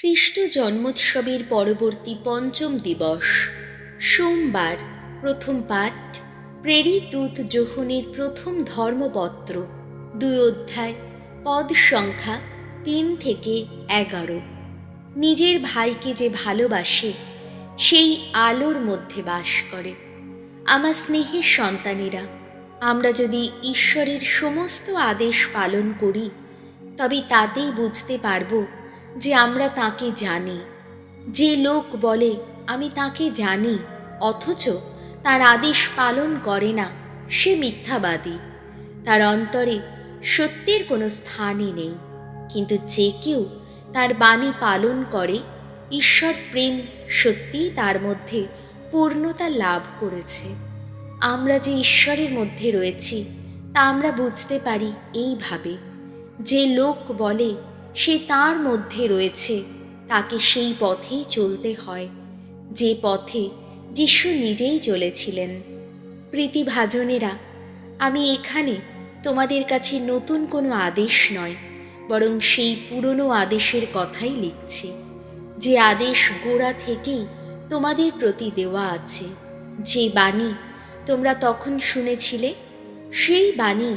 খ্রিস্ট জন্মোৎসবের পরবর্তী পঞ্চম দিবস। সোমবার প্রথম পাঠ, প্রেরিত দূত যোহনের প্রথম ধর্মপত্র, দুই অধ্যায়, পদ সংখ্যা তিন থেকে এগারো। নিজের ভাইকে যে ভালোবাসে, সেই আলোর মধ্যে বাস করে। আমার স্নেহের সন্তানেরা, আমরা যদি ঈশ্বরের সমস্ত আদেশ পালন করি, তবে তাতেই বুঝতে পারব যে আমরা তাকে জানি। যে লোক বলে, আমি তাকে জানি, অথচ তার আদেশ পালন করে না, সে মিথ্যাবাদী। তার অন্তরে সত্যের কোনো স্থানই নেই। কিন্তু যে কেউ তার বাণী পালন করে, ঈশ্বর প্রেম সত্যিই তার মধ্যে পূর্ণতা লাভ করেছে। আমরা যে ঈশ্বরের মধ্যে রয়েছি, তা আমরা বুঝতে পারি এইভাবে। যে লোক বলে সে তার মধ্যে রয়েছে। তাকে সেই পথেই চলতে হয়। যে পথে যিশু নিজেই চলেছিলেন। প্রীতিভাজনেরা, আমি এখানে তোমাদের কাছে নতুন কোনো আদেশ নয়, বরং সেই পুরনো আদেশের কথাই লিখছি। যে আদেশ গোড়া থেকেই তোমাদের প্রতি দেওয়া আছে। যে বাণী তোমরা তখন শুনেছিলে, সেই বাণী,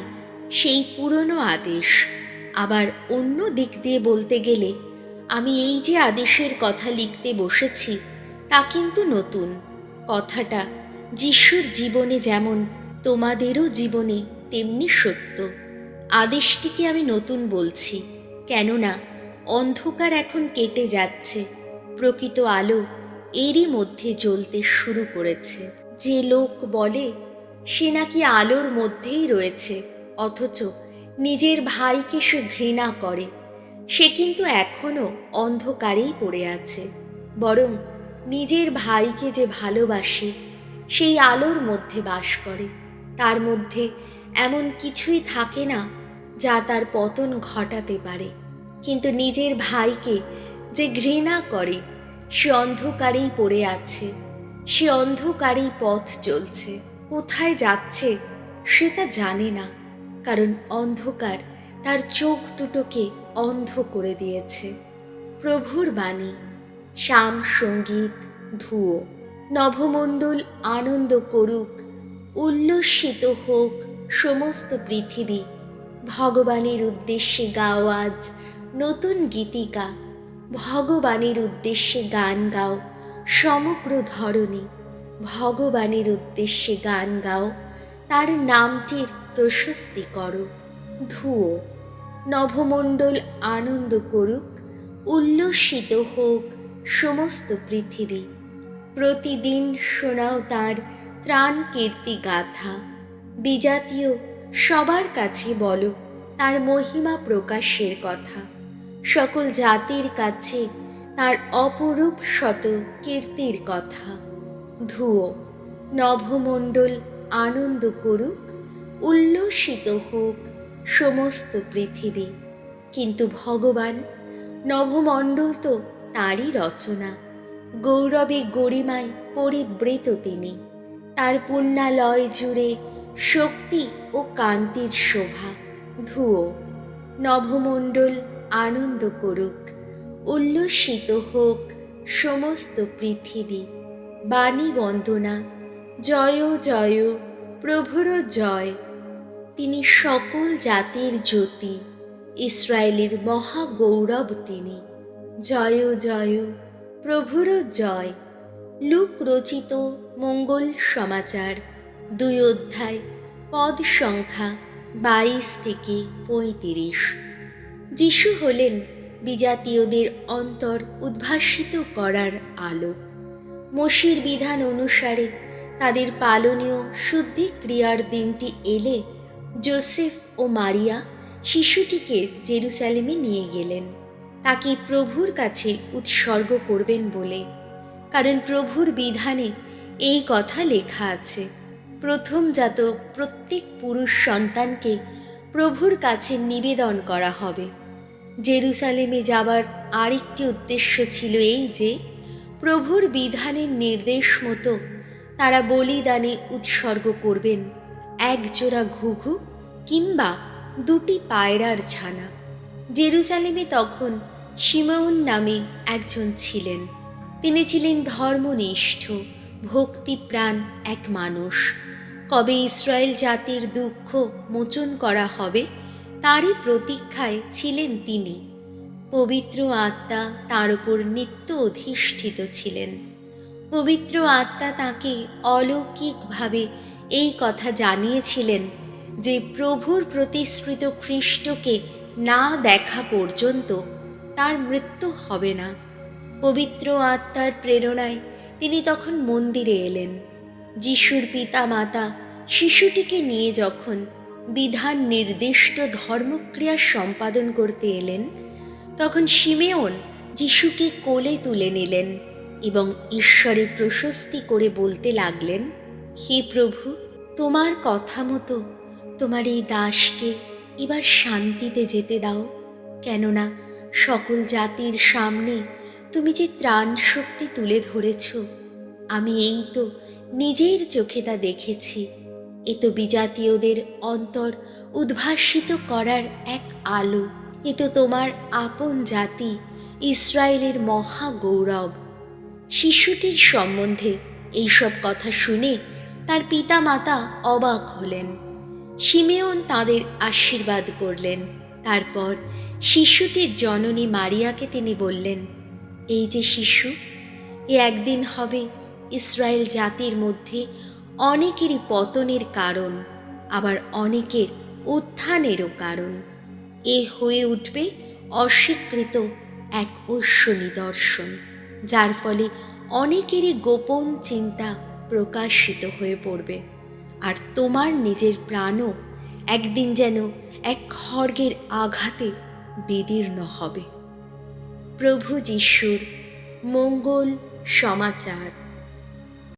সেই পুরনো আদেশ আবার অন্য দিক দিয়ে বলতে গেলে, আমি এই যে আদেশের কথা লিখতে বসেছি, তা কিন্তু নতুন। কথাটা যিশুর জীবনে যেমন, তোমাদেরও জীবনে তেমনি সত্য। আদেশটিকে আমি নতুন বলছি, কেননা অন্ধকার এখন কেটে যাচ্ছে, প্রকৃত আলো এরই মধ্যে জ্বলতে শুরু করেছে। যে লোক বলে, সে নাকি আলোর মধ্যেই রয়েছে, অথচ নিজের ভাইকে সে ঘৃণা করে। সে কিন্তু এখনও অন্ধকারেই পড়ে আছে। বরং নিজের ভাইকে যে ভালোবাসে, সেই আলোর মধ্যে বাস করে। তার মধ্যে এমন কিছুই থাকে না যা তার পতন ঘটাতে পারে। কিন্তু নিজের ভাইকে যে ঘৃণা করে, সে অন্ধকারেই পড়ে আছে। সে অন্ধকারেই পথ চলছে। কোথায় যাচ্ছে, সে তা জানে না। কারণ অন্ধকার তার চোখ দুটোকে অন্ধ করে দিয়েছে। প্রভুর বাণী, শ্যাম সংগীত, ধুয়ো, নভমণ্ডল আনন্দ করুক, উল্লসিত হোক সমস্ত পৃথিবী। ভগবানের উদ্দেশ্যে গাও আজ নতুন গীতিকা। ভগবানের উদ্দেশ্যে গান গাও সমগ্র ধরনী ভগবানের উদ্দেশ্যে গান গাও তার নামটির প্রশস্তি করো। ধুয়ো নভমণ্ডল আনন্দ করুক, উল্লসিত হোক সমস্ত পৃথিবী। প্রতিদিন শোনাও তার ত্রাণ কীর্তি গাথা। বিজাতীয় সবার কাছে বলো তার মহিমা প্রকাশের কথা। সকল জাতির কাছে তার অপরূপ শত কীর্তির কথা। ধুয়ো নভমণ্ডল আনন্দ করুক, উল্লসিত হোক সমস্ত পৃথিবী। কিন্তু ভগবান নভমণ্ডল তো তারই রচনা। গৌরবে গরিমায় পরিবৃত তিনি। তার পুণ্যালয় জুড়ে শক্তি ও কান্তির শোভা। ধুয়ো নভমণ্ডল আনন্দ করুক, উল্লসিত হোক সমস্ত পৃথিবী। বাণী বন্দনা জয় জয় প্রভুর জয়। তিনি সকল জাতির জ্যোতি, ইসরায়েলের মহাগৌরব তিনি। জয় জয় প্রভুর জয়। লুক রচিত মঙ্গল সমাচার, দুই অধ্যায়, পদ সংখ্যা বাইশ থেকে পঁয়ত্রিশ। যিশু হলেন বিজাতীয়দের অন্তর উদ্ভাসিত করার আলো। মসির বিধান অনুসারে তাদের পালনীয় শুদ্ধি ক্রিয়ার দিনটি এলে জোসেফ ও মারিয়া শিশুটিকে জেরুসালেমে নিয়ে গেলেন। তাকে প্রভুর কাছে উৎসর্গ করবেন বলে। কারণ প্রভুর বিধানে এই কথা লেখা আছে, প্রথম জাত প্রত্যেক পুরুষ সন্তানকে প্রভুর কাছে নিবেদন করা হবে। জেরুসালেমে যাবার আরেকটি উদ্দেশ্য ছিল এই যে, প্রভুর বিধানের নির্দেশ মতো তারা বলিদানে উৎসর্গ করবেন। এক জোড়া ঘুঘু কিংবা দুটি পায়রার ছানা। জেরুসালেমে তখন সিমৌন নামে একজন ছিলেন। তিনি ছিলেন ধর্মনিষ্ঠ, ভক্তিপ্রাণ এক মানুষ। কবে ইসরায়েল জাতির দুঃখ মোচন করা হবে, তারই প্রতীক্ষায় ছিলেন তিনি। পবিত্র আত্মা তার উপর নিত্য অধিষ্ঠিত ছিলেন। পবিত্র আত্মা তাকে অলৌকিকভাবে এই কথা জানিয়েছিলেন যে প্রভুর প্রতিশ্রুত খ্রিস্টকে না দেখা পর্যন্ত তার মৃত্যু হবে না। পবিত্র আত্মার প্রেরণায় তিনি তখন মন্দিরে এলেন। যিশুর পিতা মাতা শিশুটিকে নিয়ে যখন বিধান নির্দিষ্ট ধর্মক্রিয়া সম্পাদন করতে এলেন, তখন সিমেওন যিশুকে কোলে তুলে নিলেন। এবং ঈশ্বরের প্রশস্তি করে বলতে লাগলেন, হে প্রভু, তোমার কথা মতো তোমার এই দাসকে এবার শান্তিতে যেতে দাও। কেননা সকল জাতির সামনে তুমি যে ত্রাণ শক্তি তুলে ধরেছ, আমি এই তো নিজের চোখে তা দেখেছি। এ তো বিজাতীয়দের অন্তর উদ্ভাসিত করার এক আলো। এ তো তোমার আপন জাতি, ইসরায়েলের মহা গৌরব শিশুটির সম্বন্ধে এইসব কথা শুনে তার পিতা মাতা অবাক হলেন। সিমেওন তাদের আশীর্বাদ করলেন। তারপর শিশুটির জননী মারিয়াকে তিনি বললেন, এই যে শিশু, এ একদিন হবে ইসরায়েল জাতির মধ্যে অনেকেরই পতনের কারণ, আবার অনেকের উত্থানেরও কারণ। এ হয়ে উঠবে অস্বীকৃত এক ঐশ্য নিদর্শন যার ফলে অনেকেরই গোপন চিন্তা প্রকাশিত হয়ে পড়বে। আর তোমার নিজের প্রাণও একদিন যেন এক খড়গের আঘাতে বিদীর্ণ হবে। প্রভু যিশুর মঙ্গল সমাচার।